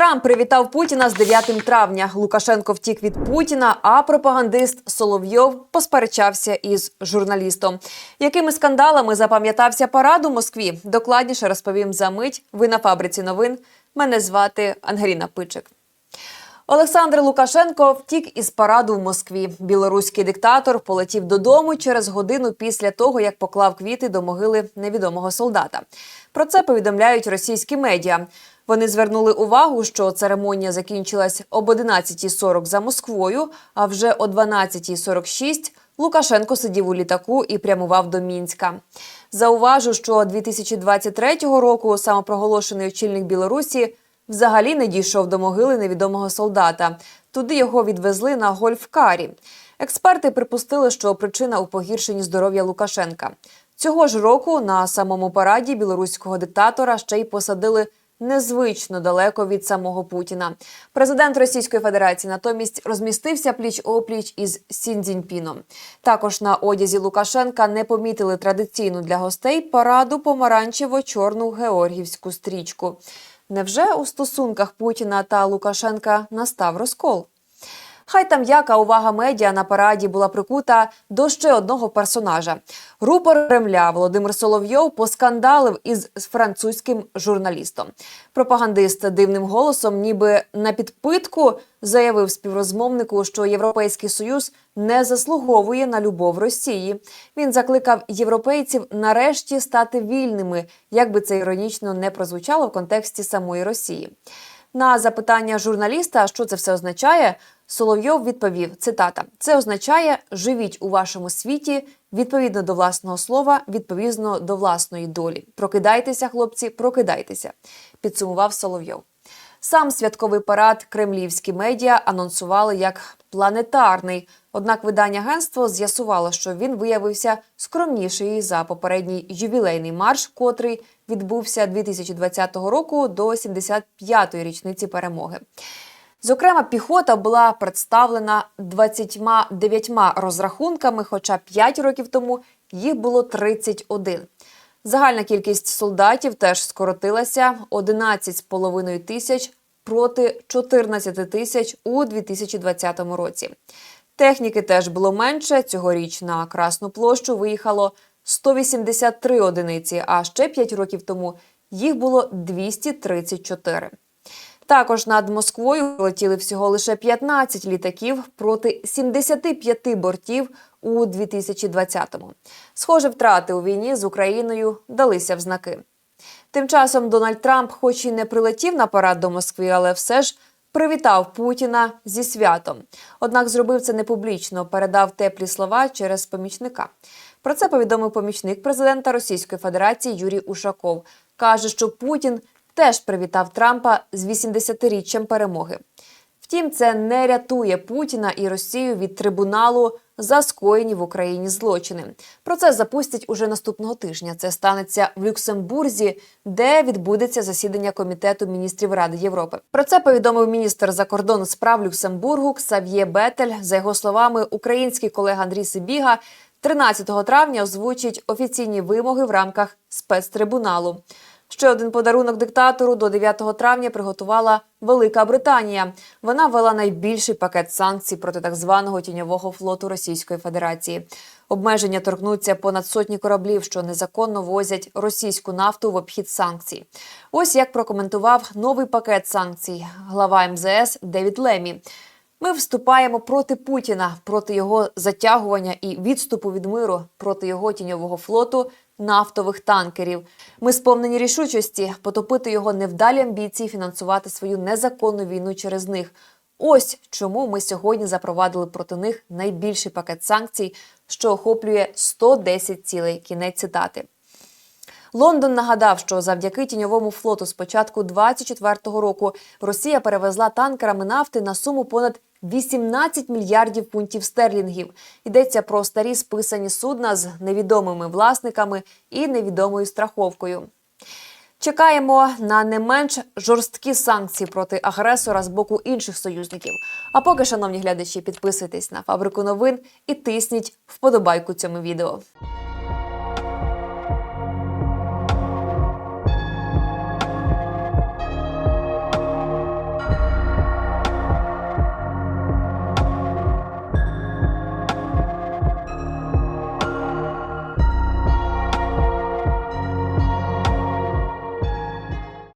Трамп привітав Путіна з 9 травня. Лукашенко втік від Путіна, а пропагандист Соловйов посперечався із журналістом. Якими скандалами запам'ятався парад у Москві? Докладніше розповім за мить. Ви на фабриці новин. Мене звати Ангеліна Пичик. Олександр Лукашенко втік із параду в Москві. Білоруський диктатор полетів додому через годину після того, як поклав квіти до могили невідомого солдата. Про це повідомляють російські медіа. Вони звернули увагу, що церемонія закінчилась об 11.40 за Москвою, а вже о 12.46 Лукашенко сидів у літаку і прямував до Мінська. Зауважу, що 2023 року самопроголошений очільник Білорусі взагалі не дійшов до могили невідомого солдата. Туди його відвезли на гольфкарі. Експерти припустили, що причина у погіршенні здоров'я Лукашенка. Цього ж року на самому параді білоруського диктатора ще й посадили незвично далеко від самого Путіна. Президент Російської Федерації натомість розмістився пліч опліч із Сіндзіньпіном. Також на одязі Лукашенка не помітили традиційну для гостей параду помаранчево-чорну георгівську стрічку. Невже у стосунках Путіна та Лукашенка настав розкол? Хай там яка увага медіа на параді була прикута до ще одного персонажа. Рупор Кремля Володимир Соловйов поскандалив із французьким журналістом. Пропагандист дивним голосом, ніби на підпитку, заявив співрозмовнику, що Європейський Союз не заслуговує на любов Росії. Він закликав європейців нарешті стати вільними, як би це іронічно не прозвучало в контексті самої Росії. На запитання журналіста, що це все означає, Соловйов відповів: цитата: це означає живіть у вашому світі відповідно до власного слова, відповідно до власної долі. Прокидайтеся, хлопці, прокидайтеся. Підсумував Соловйов. Сам святковий парад кремлівські медіа анонсували як планетарний. Однак видання агентство з'ясувало, що він виявився скромніший за попередній ювілейний марш, котрий відбувся 2020 року до 75-ї річниці перемоги. Зокрема, піхота була представлена 29 розрахунками, хоча 5 років тому їх було 31. Загальна кількість солдатів теж скоротилася 11,5 тисяч проти 14 тисяч у 2020 році. Техніки теж було менше. Цьогоріч на Красну площу виїхало 183 одиниці, а ще 5 років тому їх було 234. Також над Москвою летіли всього лише 15 літаків проти 75 бортів у 2020-му. Схоже, втрати у війні з Україною далися в знаки. Тим часом Дональд Трамп, хоч і не прилетів на парад до Москви, але все ж привітав Путіна зі святом. Однак зробив це не публічно, передав теплі слова через помічника. Про це повідомив помічник президента Російської Федерації Юрій Ушаков. каже, що Путін теж привітав Трампа з 80-річчям перемоги. Втім, це не рятує Путіна і Росію від трибуналу за скоєні в Україні злочини. Процес запустять уже наступного тижня. Це станеться в Люксембурзі, де відбудеться засідання комітету міністрів Ради Європи. Про це повідомив міністр закордонних справ Люксембургу Ксав'є Бетель. За його словами, український колега Андрій Сибіга 13 травня озвучить офіційні вимоги в рамках спецтрибуналу. Ще один подарунок диктатору до 9 травня приготувала Велика Британія. Вона ввела найбільший пакет санкцій проти так званого тіньового флоту Російської Федерації. Обмеження торкнуться понад сотні кораблів, що незаконно возять російську нафту в обхід санкцій. Ось як прокоментував новий пакет санкцій глава МЗС Девід Лемі. Ми вступаємо проти Путіна, проти його затягування і відступу від миру, проти його тіньового флоту нафтових танкерів. Ми сповнені рішучості потопити його невдалі амбіції, фінансувати свою незаконну війну через них. Ось чому ми сьогодні запровадили проти них найбільший пакет санкцій, що охоплює 110 цілей. Кінець цитати. Лондон нагадав, що завдяки тіньовому флоту з початку 24-го року Росія перевезла танкерами нафти на суму понад 18 мільярдів пунктів стерлінгів. Йдеться про старі списані судна з невідомими власниками і невідомою страховкою. Чекаємо на не менш жорсткі санкції проти агресора з боку інших союзників. А поки, шановні глядачі, підписуйтесь на фабрику новин і тисніть вподобайку цьому відео.